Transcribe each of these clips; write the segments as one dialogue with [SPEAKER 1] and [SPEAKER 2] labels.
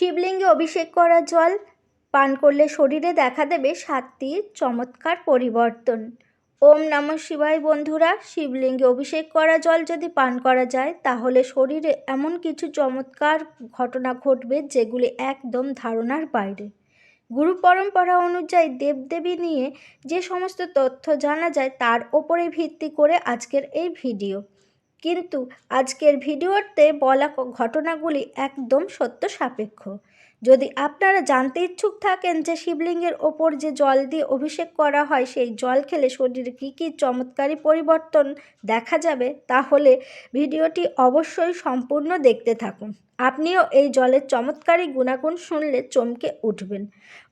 [SPEAKER 1] শিবলিঙ্গে অভিষেক করা জল পান করলে শরীরে দেখা দেবে সাতটি চমৎকার পরিবর্তন। ওম নমঃ শিবায় বন্ধুরা, শিবলিঙ্গে অভিষেক করা জল যদি পান করা যায়, তাহলে শরীরে এমন কিছু চমৎকার ঘটনা ঘটবে যেগুলি একদম ধারণার বাইরে। গুরু পরম্পরা অনুযায়ী দেবদেবী নিয়ে যে সমস্ত তথ্য জানা যায়, তার ওপরে ভিত্তি করে আজকের এই ভিডিও। কিন্তু আজকের ভিডিওতে বলা ঘটনাগুলি একদম সত্য সাপেক্ষ। যদি আপনারা জানতে ইচ্ছুক থাকেন যে শিবলিঙ্গের ওপর যে জল দিয়ে অভিষেক করা হয়, সেই জল খেলে শরীরে কী কী চমৎকারী পরিবর্তন দেখা যাবে, তাহলে ভিডিওটি অবশ্যই সম্পূর্ণ দেখতে থাকুন। আপনিও এই জলের চমৎকারী গুণাগুণ শুনলে চমকে উঠবেন।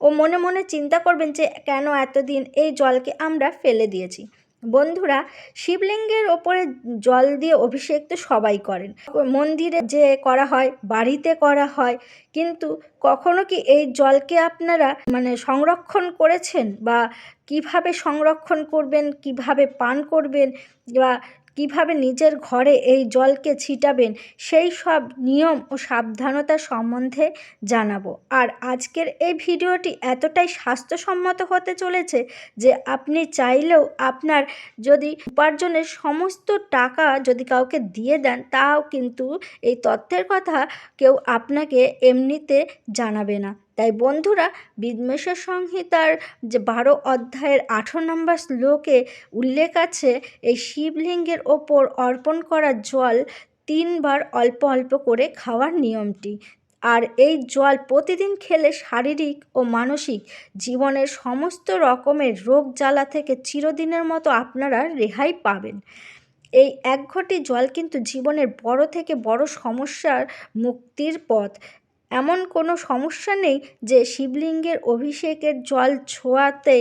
[SPEAKER 1] ও মনে মনে চিন্তা করবেন যে কেন এতদিন এই জলকে আমরা ফেলে দিয়েছি। বন্ধুরা, শিবলিঙ্গের ওপরে জল দিয়ে অভিষেক তো সবাই করেন। মন্দিরে যে করা হয়, বাড়িতে করা হয়, কিন্তু কখনো কি এই জলকে আপনারা মানে সংরক্ষণ করেছেন? বা কীভাবে সংরক্ষণ করবেন, কীভাবে পান করবেন? বা কীভাবে নিজের ঘরে এই জলকে ছিটাবেন, সেই সব নিয়ম ও সাবধানতা সম্বন্ধে জানাব। আর আজকের এই ভিডিওটি এতটাই স্বাস্থ্যসম্মত হতে চলেছে যে আপনি চাইলেও আপনার যদি উপার্জনের সমস্ত টাকা যদি কাউকে দিয়ে দেন, তাও কিন্তু এই তথ্যের কথা কেউ আপনাকে এমনিতে জানাবে না। তাই বন্ধুরা বিদ্বেষের সংহিতার যে বারো অধ্যায়ের আঠেরো নম্বর শ্লোকে উল্লেখ আছে, এই শিবলিঙ্গের ওপর অর্পণ করা জল তিনবার অল্প অল্প করে খাওয়ার নিয়মটি। আর এই জল প্রতিদিন খেলে শারীরিক ও মানসিক জীবনের সমস্ত রকমের রোগ জ্বালা থেকে চিরদিনের মতো আপনারা রেহাই পাবেন। এই এক ঘটি জল কিন্তু জীবনের বড় থেকে বড় সমস্যার মুক্তির পথ। এমন কোনো সমস্যা নেই যে শিবলিঙ্গের অভিষেকের জল ছোঁয়াতে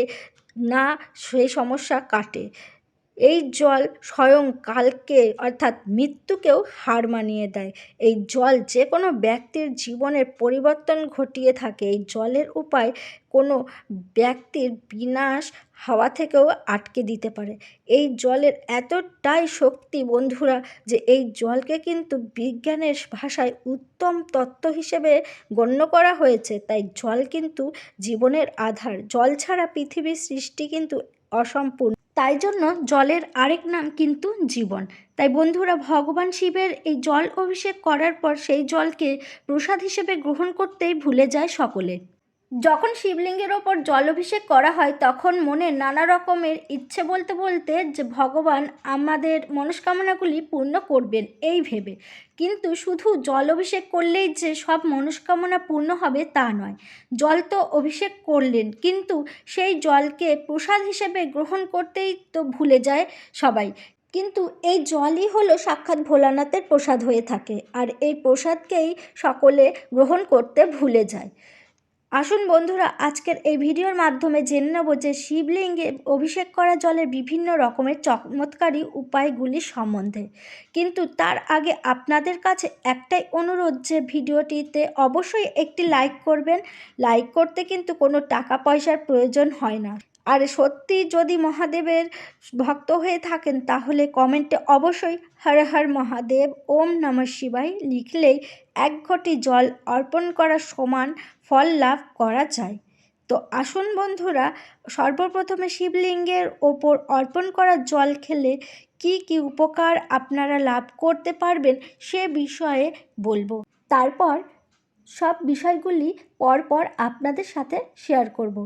[SPEAKER 1] না সেই সমস্যা কাটে। এই জল স্বয়ং কালকে, অর্থাৎ মৃত্যুকেও হার মানিয়ে দেয়। এই জল যে কোনো ব্যক্তির জীবনের পরিবর্তন ঘটিয়ে থাকে। এই জলের উপায় কোনো ব্যক্তির বিনাশ হাওয়া থেকেও আটকে দিতে পারে। এই জলের এতটাই শক্তি, বন্ধুরা, যে এই জলকে কিন্তু বিজ্ঞানের ভাষায় উত্তম তত্ত্ব হিসেবে গণ্য করা হয়েছে। তাই জল কিন্তু জীবনের আধার। জল ছাড়া পৃথিবীর সৃষ্টি কিন্তু অসম্পূর্ণ। তাই জন্য জলের আরেক নাম কিন্তু জীবন। তাই বন্ধুরা, ভগবান শিবের এই জল অভিষেক করার পর সেই জলকে প্রসাদ হিসেবে গ্রহণ করতেই ভুলে যায় সকলে। যখন শিবলিঙ্গের ওপর জল অভিষেক করা হয়, তখন মনে নানা রকমের ইচ্ছে বলতে বলতে যে ভগবান আমাদের মনস্কামনাগুলি পূর্ণ করবেন, এই ভেবে। কিন্তু শুধু জল অভিষেক করলেই যে সব মনস্কামনা পূর্ণ হবে তা নয়। জল তো অভিষেক করলেন, কিন্তু সেই জলকে প্রসাদ হিসেবে গ্রহণ করতেই তো ভুলে যায় সবাই। কিন্তু এই জলই হলো সাক্ষাৎ ভোলানাথের প্রসাদ হয়ে থাকে, আর এই প্রসাদকেই সকলে গ্রহণ করতে ভুলে যায়। আসুন বন্ধুরা, আজকের এই ভিডিওর মাধ্যমে জেনে নেব যে শিবলিঙ্গে অভিষেক করা জলের বিভিন্ন রকমের চমৎকারী উপায়গুলি সম্বন্ধে। কিন্তু তার আগে আপনাদের কাছে একটাই অনুরোধ যে ভিডিওটিতে অবশ্যই একটি লাইক করবেন। লাইক করতে কিন্তু কোনো টাকা পয়সার প্রয়োজন হয় না। আর সত্যি যদি মহাদেবের ভক্ত হয়ে থাকেন, তাহলে কমেন্টে অবশ্যই হর হর মহাদেব, ওম নমঃ শিবায় লিখলেই এক ঘটি জল অর্পণ করার সমান ফল লাভ করা যায়। তো আসুন বন্ধুরা, সর্বপ্রথমে শিবলিঙ্গের ওপর অর্পণ করা জল খেলে কি কি উপকার আপনারা লাভ করতে পারবেন সে বিষয়ে বলব। তারপর সব বিষয়গুলি পরপর আপনাদের সাথে শেয়ার করব।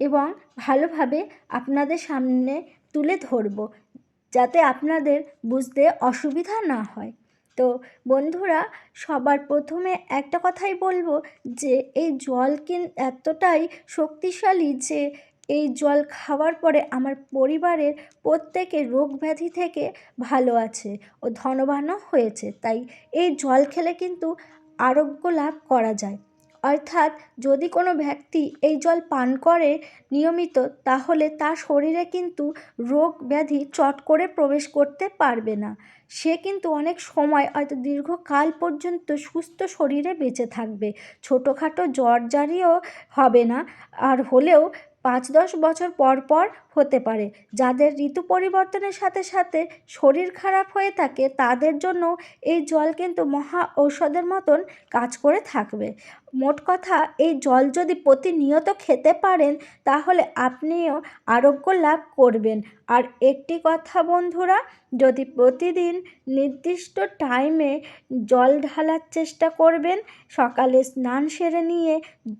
[SPEAKER 1] এবং ভালোভাবে আপনাদের সামনে তুলে ধরব, যাতে আপনাদের বুঝতে অসুবিধা না হয়। তো বন্ধুরা, সবার প্রথমে একটা কথাই বলব যে, এই জল কিন, এতটাই শক্তিশালী যে, এই জল খাওয়ার পরে আমার পরিবারের প্রত্যেকে রোগ ব্যাধি থেকে ভালো আছে ও ধনবানও হয়েছে। তাই এই জল খেলে কিন্তু আরোগ্য লাভ করা যায়। অর্থাৎ যদি কোনো ব্যক্তি এই জল পান করে নিয়মিত, তাহলে তার শরীরে কিন্তু রোগ ব্যাধি চট করে প্রবেশ করতে পারবে না। সে কিন্তু অনেক সময় হয়তো দীর্ঘকাল পর্যন্ত সুস্থ শরীরে বেঁচে থাকবে। ছোটোখাটো জ্বর জারিও হবে না, আর হলেও পাঁচ দশ বছর পর পর হতে পারে। যাদের ঋতু পরিবর্তনের সাথে সাথে শরীর খারাপ হয়ে থাকে, তাদের জন্য এই জল কিন্তু মহা ঔষধের মতন কাজ করে থাকবে। মোট কথা, এই জল যদি প্রতিনিয়ত খেতে পারেন, তাহলে আপনিও আরোগ্য লাভ করবেন। আর একটি কথা বন্ধুরা, যদি প্রতিদিন নির্দিষ্ট টাইমে জল ঢালার চেষ্টা করবেন, সকালে স্নান সেরে নিয়ে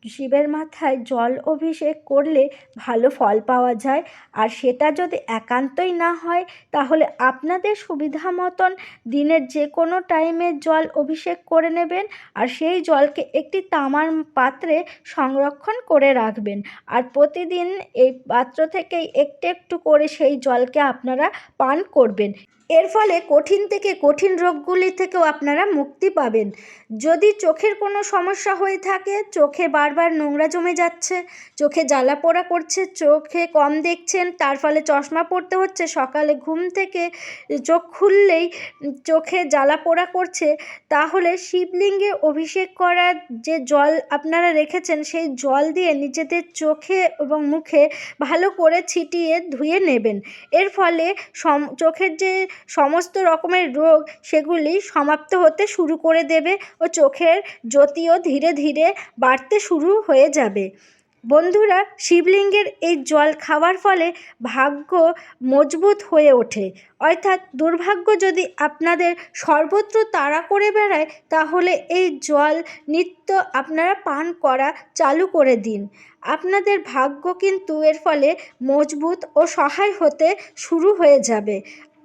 [SPEAKER 1] শিবের মাথায় জল অভিষেক করলে ভালো ফল পাওয়া যায়। আর সেটা যদি একান্তই না হয়, তাহলে আপনাদের সুবিধা মতন দিনের যে কোনো টাইমে জল অভিষেক করে নেবেন আর সেই জলকে একটি তামার পাত্রে সংরক্ষণ করে রাখবেন। আর প্রতিদিন এই পাত্র থেকেই একটু একটু করে সেই জলকে আপনারা পান করবেন। এর ফলে কঠিন থেকে কঠিন রোগগুলি থেকেও আপনারা মুক্তি পাবেন। যদি চোখের কোনো সমস্যা হয়ে থাকে, চোখে বারবার নোংরা জমে যাচ্ছে, চোখে জ্বালা পোড়া করছে, চোখে কম দেখছেন, তার ফলে চশমা পড়তে হচ্ছে, সকালে ঘুম থেকে চোখ খুললেই চোখে জ্বালা পোড়া করছে, তাহলে শিবলিঙ্গে অভিষেক করার যে জল আপনারা রেখেছেন, সেই জল দিয়ে নিজেদের চোখে এবং মুখে ভালো করে ছিটিয়ে ধুয়ে নেবেন। এর ফলে সম, চোখের যে সমস্ত রকমের রোগ সেগুলি সমাপ্ত হতে শুরু করে দেবে ও চোখের জ্যোতিও ধীরে ধীরে বাড়তে শুরু হয়ে যাবে। বন্ধুরা, শিবলিঙ্গের এই জল খাওয়ার ফলে ভাগ্য মজবুত হয়ে ওঠে। অর্থাৎ দুর্ভাগ্য যদি আপনাদের সর্বত্র তাড়া করে বেড়ায়, তাহলে এই জল নিত্য আপনারা পান করা চালু করে দিন। আপনাদের ভাগ্য কিন্তু এর ফলে মজবুত ও সহায় হতে শুরু হয়ে যাবে।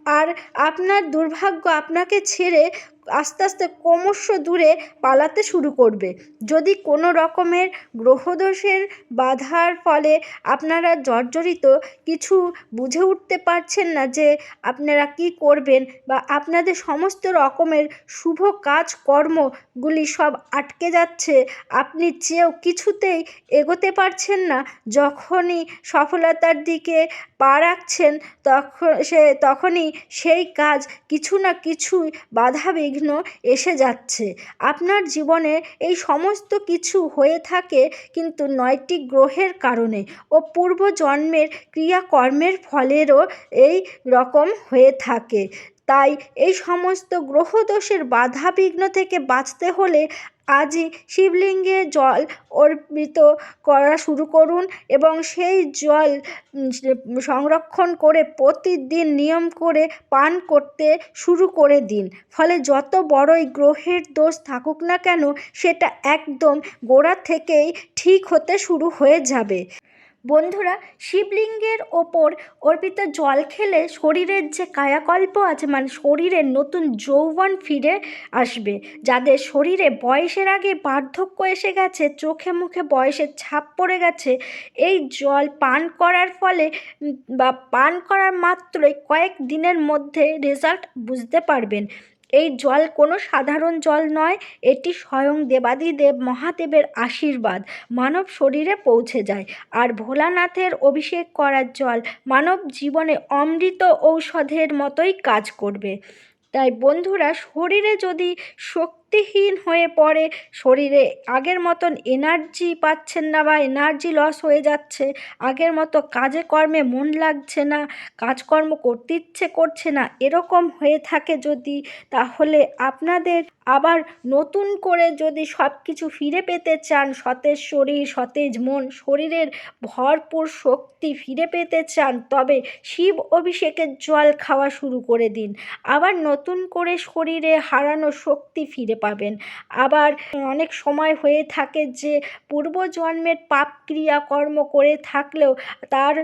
[SPEAKER 1] আর আপনার দুর্ভাগ্য আপনাকে ছেড়ে আস্তে আস্তে ক্রমশ দূরে পালাতে শুরু করবে। যদি কোনো রকমের গ্রহদোষের বাধার ফলে আপনারা জর্জরিত, কিছু বুঝে উঠতে পারছেন না যে আপনারা কি করবেন বা আপনাদের সমস্ত রকমের শুভ কাজকর্মগুলি সব আটকে যাচ্ছে, আপনি চেয়েও কিছুতেই এগোতে পারছেন না। যখনই সফলতার দিকে পা রাখছেন তখন সে, তখনই সেই কাজ কিছু না কিছুই বাধা এসে যাচ্ছে। আপনার জীবনে এই সমস্ত কিছু হয়ে থাকে কিন্তু নয়টি গ্রহের কারণে ও পূর্বজন্মের ক্রিয়াকর্মের ফলেরও এই রকম হয়ে থাকে। তাই এই সমস্ত গ্রহদোষের বাধা বিঘ্ন থেকে বাঁচতে হলে আজই শিবলিঙ্গে জল অর্পিত করা শুরু করুন এবং সেই জল সংরক্ষণ করে প্রতিদিন নিয়ম করে পান করতে শুরু করে দিন। ফলে যত বড়ই গ্রহের দোষ থাকুক না কেন, সেটা একদম গোড়া থেকেই ঠিক হতে শুরু হয়ে যাবে। বন্ধুরা, শিবলিঙ্গের ওপর অর্পিত জল খেলে শরীরের যে কায়াকল্প আছে মানে শরীরের নতুন যৌবন ফিরে আসবে, যাদের শরীরে বয়সের আগে বার্ধক্য এসে গেছে, চোখে মুখে বয়সের ছাপ পড়ে গেছে, এই জল পান করার ফলে বা পান করার মাত্রই কয়েক দিনের মধ্যে রেজাল্ট বুঝতে পারবেন। এই জল কোনো সাধারণ জল নয়, এটি স্বয়ং দেবাদিদেব মহাদেবের আশীর্বাদ। মানব শরীরে পৌঁছে যায়। আর ভোলানাথের অভিষেক করার জল মানব জীবনে অমৃত ঔষধের মতোই কাজ করবে। তাই বন্ধুরা, শরীরে যদি শক্তিহীন হয়ে পড়ে। শরীরে আগের মতন এনার্জি পাচ্ছেন না বা এনার্জি লস হয়ে যাচ্ছে। আগের মতো কাজে কর্মে মন লাগছে না, কাজকর্ম করতে ইচ্ছে করছে না, এরকম হয়ে থাকে যদি, তাহলে আপনাদের আবার নতুন করে যদি সব কিছু ফিরে পেতে চান, সতেজ শরীর, সতেজ মন, শরীরের ভরপুর শক্তি ফিরে পেতে চান, তবে শিব অভিষেকের জল খাওয়া শুরু করে দিন। আবার নতুন করে শরীরে হারানো শক্তি ফিরে পাবেন। আবার অনেক সময় হয়ে থাকে যে পূর্বজন্মের পাপ ক্রিয়াকর্ম করে থাকলেও তার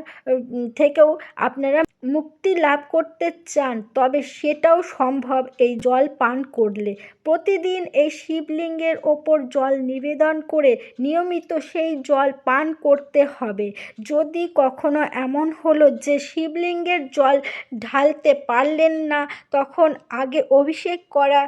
[SPEAKER 1] থেকেও আপনারা মুক্তি লাভ করতে চান, তবে সেটাও সম্ভব এই জল পান করলে। প্রতিদিন এই শিবলিঙ্গের ওপর জল নিবেদন করে নিয়মিত সেই জল পান করতে হবে। যদি কখনো এমন হলো যে শিবলিঙ্গের জল ঢালতে পারলেন না, তখন আগে অভিষেক করা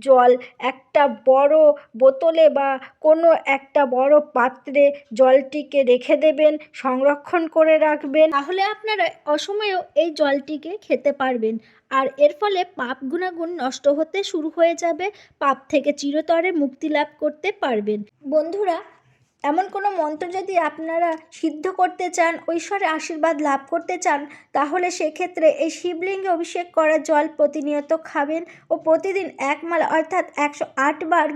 [SPEAKER 1] জল একটা বড় বোতলে বা কোনো একটা বড় পাত্রে জলটিকে রেখে দেবেন, সংরক্ষণ করে রাখবেন। তাহলে আপনারা অসময়েও এই জলটিকে খেতে পারবেন। আর এর ফলে পাপ গুণাগুণ নষ্ট হতে শুরু হয়ে যাবে, পাপ থেকে চিরতরে মুক্তি লাভ করতে পারবেন। বন্ধুরা এমন কোনো মন্ত্র যদি আপনারা সিদ্ধ করতে চান, ঐশ্বরের আশীর্বাদ লাভ করতে চান, তাহলে সেক্ষেত্রে এই শিবলিঙ্গে অভিষেক করা জল প্রতিনিয়ত খাবেন ও প্রতিদিন এক মালা অর্থাৎ একশো আটবার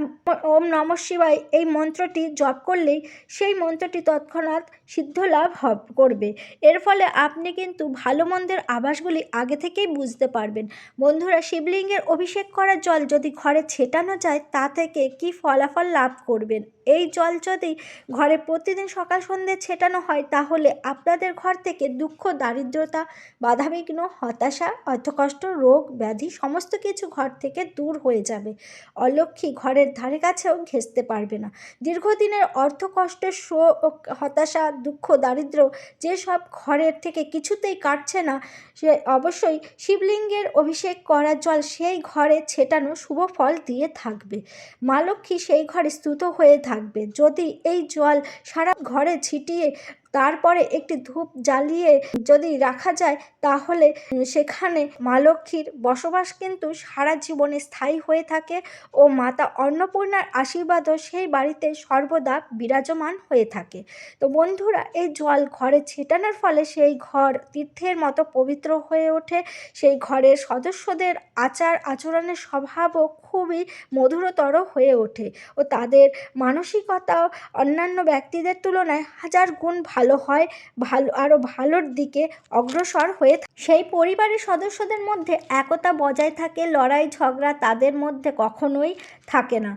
[SPEAKER 1] ওম নম শিবায় এই মন্ত্রটি জপ করলেই সেই মন্ত্রটি তৎক্ষণাৎ সিদ্ধ লাভ হব, করবে। এর ফলে আপনি কিন্তু ভালো মন্দের আভাসগুলি আগে থেকেই বুঝতে পারবেন। বন্ধুরা, শিবলিঙ্গের অভিষেক করা জল যদি ঘরে ছেটানো যায়, তা থেকে কি ফলাফল লাভ করবেন? এই জল যদি ঘরে প্রতিদিন সকাল সন্ধ্যে ছেটানো হয়, তাহলে আপনাদের ঘর থেকে দুঃখ, দারিদ্রতা, বাধাবিঘ্ন, হতাশা অর্থকষ্ট রোগ, ব্যাধি সমস্ত কিছু ঘর থেকে দূর হয়ে যাবে। অলক্ষী ঘরের ধারে কাছেও ঘেঁচতে পারবে না। দীর্ঘদিনের অর্থকষ্ট শোক, হতাশা, দুঃখ, দারিদ্র যেসব ঘরের থেকে কিছুতেই কাটছে না, সে অবশ্যই শিবলিঙ্গের অভিষেক করা জল সেই ঘরে ছেটানো শুভ ফল দিয়ে থাকবে। মা লক্ষ্মী সেই ঘরে স্তুত হয়ে থাকবে। যদি এই জল সারা ঘরে ছিটিয়ে তারপরে একটি ধূপ জ্বালিয়ে যদি রাখা যায়, তাহলে সেখানে মা লক্ষ্মীর বসবাস কিন্তু সারা জীবনে স্থায়ী হয়ে থাকে ও মাতা অন্নপূর্ণার আশীর্বাদও সেই বাড়িতে সর্বদা বিরাজমান হয়ে থাকে। তো বন্ধুরা, এই জল ঘরে ছেটানোর ফলে সেই ঘর তীর্থের মতো পবিত্র হয়ে ওঠে। সেই ঘরের সদস্যদের আচার আচরণের স্বভাবও খুবই মধুরতর হয়ে ওঠে ও তাদের মানসিকতাও অন্যান্য ব্যক্তিদের তুলনায় হাজার গুণ ভালো। হয়, ভালো আরও ভালোর দিকে অগ্রসর হয়ে সেই পরিবারের সদস্যদের মধ্যে একতা বজায় থাকে, লড়াই ঝগড়া তাদের মধ্যে কখনোই থাকে না।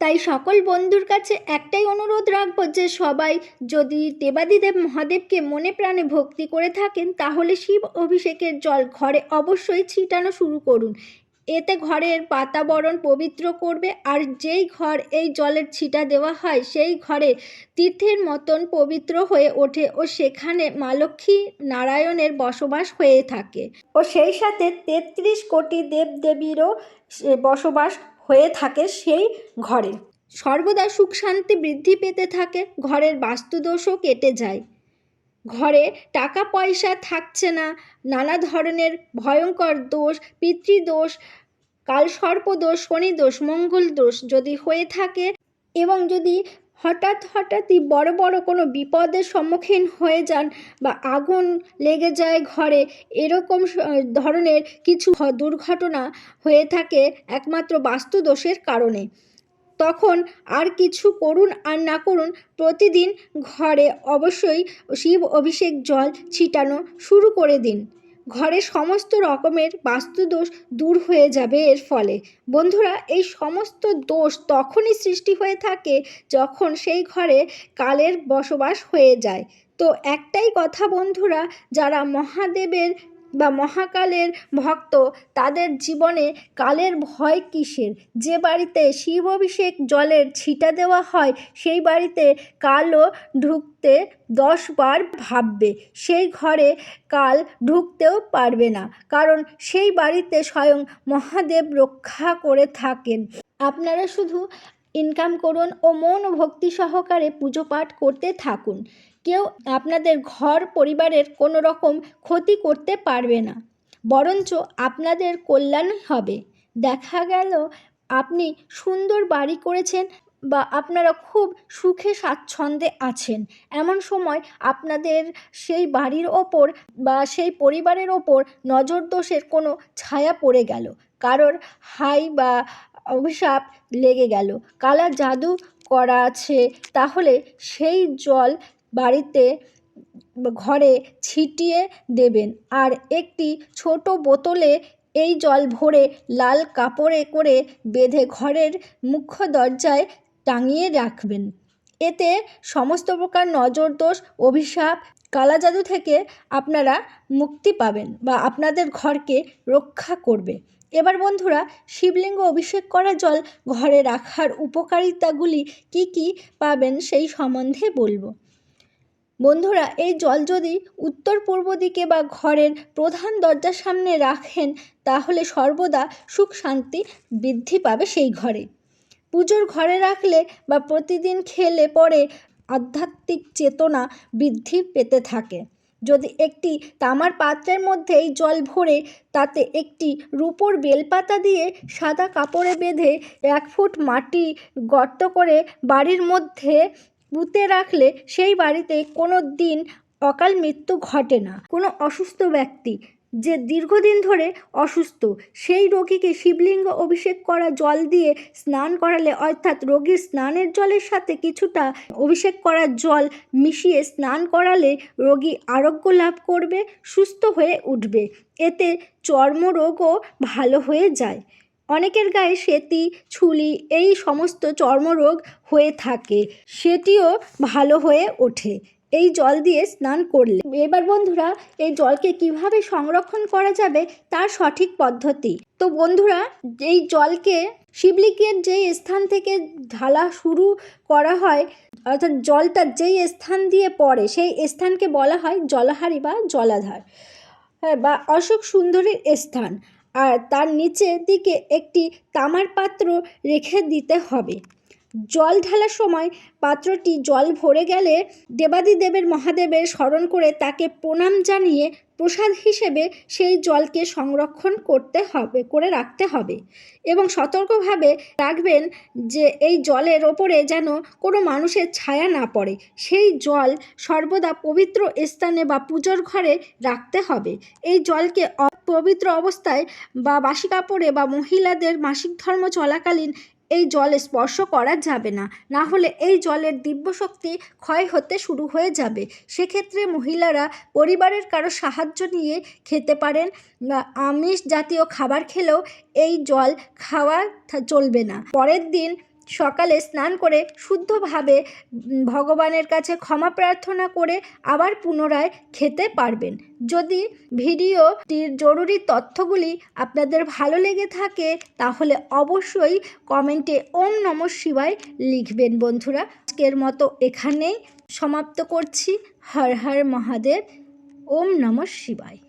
[SPEAKER 1] তাই সকল বন্ধুর কাছে একটাই অনুরোধ রাখব যে সবাই যদি দেবাদিদেব মহাদেবকে মনে প্রাণে ভক্তি করে থাকেন, তাহলে শিব অভিষেকের জল ঘরে অবশ্যই ছিটানো শুরু করুন। এতে ঘরের বাতাবরণ পবিত্র করবে আর যেই ঘর এই জলের ছিটা দেওয়া হয়, সেই ঘরে তীর্থের মতন পবিত্র হয়ে ওঠে ও সেখানে মা লক্ষ্মী নারায়ণের বসবাস হয়ে থাকে। ও সেই সাথে তেত্রিশ কোটি দেবদেবীরও বসবাস হয়ে থাকে সেই ঘরে। সর্বদা সুখ শান্তি বৃদ্ধি পেতে থাকে, ঘরের বাস্তুদোষও কেটে যায়। ঘরে টাকা পয়সা থাকছে না। নানা ধরনের ভয়ঙ্কর দোষ, পিতৃদোষ, কালসর্পদোষ, শনিদোষ মঙ্গল দোষ যদি হয়ে থাকে এবং যদি হঠাৎ হঠাৎই বড় বড় কোনো বিপদের সম্মুখীন হয়ে যান বা আগুন লেগে যায় ঘরে, এরকম ধরনের কিছু দুর্ঘটনা হয়ে থাকে একমাত্র বাস্তুদোষের কারণে। তখন আর কিছু করুন আর না করুন প্রতিদিন ঘরে অবশ্যই শিব অভিষেক জল ছিটানো শুরু করে দিন। ঘরে সমস্ত রকমের বাস্তুদোষ দূর হয়ে যাবে এর ফলে। বন্ধুরা, এই সমস্ত দোষ তখনই সৃষ্টি হয়ে থাকে যখন সেই ঘরে কালের বসবাস হয়ে যায়। তো একটাই কথা বন্ধুরা, যারা মহাদেবের বা মহাকালের ভক্ত তাদের জীবনে কালের ভয় কিসের? যে বাড়িতে শিব অভিষেক জলের ছিটা দেওয়া হয়, সেই বাড়িতে কালও ঢুকতে দশবার ভাববে। সেই ঘরে কাল ঢুকতেও পারবে না, কারণ সেই বাড়িতে স্বয়ং মহাদেব রক্ষা করে থাকেন। আপনারা শুধু ইনকাম করুন ও মন ও ভক্তি সহকারে পুজো পাঠ করতে থাকুন। কেউ আপনাদের ঘর পরিবারের কোনো রকম ক্ষতি করতে পারবে না। বরঞ্চ আপনাদের কল্যাণই হবে। দেখা গেল আপনি সুন্দর বাড়ি করেছেন বা আপনারা খুব সুখে স্বাচ্ছন্দ্যে আছেন। এমন সময় আপনাদের সেই বাড়ির ওপর বা সেই পরিবারের ওপর নজর দোষের কোনো ছায়া পড়ে গেল। কারোর হাই বা অভিশাপ লেগে গেল। কালা জাদু করা আছে, তাহলে সেই জল বাড়িতে ঘরে ছিটিয়ে দেবেন। আর একটি ছোট বোতলে এই জল ভরে লাল কাপড়ে করে বেঁধে ঘরের মুখ্য দরজায় টাঙিয়ে রাখবেন। এতে সমস্ত প্রকার নজর দোষ অভিশাপ কালা জাদু থেকে আপনারা মুক্তি পাবেন বা আপনাদের ঘরকে রক্ষা করবে। এবার বন্ধুরা, শিবলিঙ্গ অভিষেক করা জল ঘরে রাখার উপকারিতাগুলি কি কি পাবেন সেই সম্বন্ধে বলব। বন্ধুরা, এই জল যদি উত্তর পূর্ব দিকে বা ঘরের প্রধান দরজার সামনে রাখেন, তাহলে সর্বদা সুখ শান্তি বৃদ্ধি পাবে সেই ঘরে। পুজোর ঘরে রাখলে বা প্রতিদিন খেলে পরে আধ্যাত্মিক চেতনা বৃদ্ধি পেতে থাকে। যদি একটি তামার পাত্রের মধ্যে এই জল ভরে তাতে একটি রূপোর বেলপাতা দিয়ে সাদা কাপড়ে বেঁধে এক ফুট মাটি গর্ত করে বাড়ির মধ্যে পুঁতে রাখলে সেই বাড়িতে কোনো দিন অকাল মৃত্যু ঘটে না। কোনো অসুস্থ ব্যক্তি যে দীর্ঘদিন ধরে অসুস্থ, সেই রোগীকে শিবলিঙ্গ অভিষেক করা জল দিয়ে স্নান করালে, অর্থাৎ রোগীর স্নানের জলের সাথে কিছুটা অভিষেক করা জল মিশিয়ে স্নান করালে রোগী আরোগ্য লাভ করবে, সুস্থ হয়ে উঠবে। এতে চর্মরোগও ভালো হয়ে যায়। অনেকের গায়ে সেতি ছুলি এই সমস্ত চর্মরোগ হয়ে থাকে। সেটিও ভালো হয়ে ওঠে। এই জল দিয়ে স্নান করলে। এবার বন্ধুরা এই জলকে কীভাবে সংরক্ষণ করা যাবে তার সঠিক পদ্ধতি। তো বন্ধুরা এই জলকে শিবলিকের যেই স্থান থেকে ঢালা শুরু করা হয় অর্থাৎ জলটা যেই স্থান দিয়ে পড়ে সেই স্থানকে বলা হয় জলাহারি বা জলাধার হ্যাঁ, বা অশোক সুন্দরীর স্থান। আর তার নিচের দিকে একটি তামার পাত্র রেখে দিতে হবে। জল ঢালার সময় পাত্রটি জল ভরে গেলে দেবাদিদেবের মহাদেবের স্মরণ করে তাকে প্রণাম জানিয়ে প্রসাদ হিসেবে সেই জলকে সংরক্ষণ করতে হবে, করে রাখতে হবে এবং সতর্কভাবে রাখবেন যে এই জলের ওপরে যেন কোনো মানুষের ছায়া না পড়ে। সেই জল সর্বদা পবিত্র স্থানে বা পুজোর ঘরে রাখতে হবে। এই জলকে অপবিত্র অবস্থায় বা বাসি কাপড়ে বা মহিলাদের মাসিক ধর্ম চলাকালীন এই জল স্পর্শ করা যাবে না। না হলে এই জলের দিব্য শক্তি ক্ষয় হতে শুরু হয়ে যাবে। সেক্ষেত্রে মহিলারা পরিবারের কারও সাহায্য নিয়ে খেতে পারেন আমিষ জাতীয় খাবার খেলেও এই জল খাওয়া চলবে না। পরের দিন সকালে স্নান করে শুদ্ধভাবে ভগবানের কাছে ক্ষমা প্রার্থনা করে আবার পুনরায় খেতে পারবেন। যদি ভিডিওটির জরুরি তথ্যগুলি আপনাদের ভালো লেগে থাকে, তাহলে অবশ্যই কমেন্টে ওম নম শিবায় লিখবেন বন্ধুরা। আজকের মতো এখানেই সমাপ্ত করছি। হর হর মহাদেব, ওম নম শিবায়।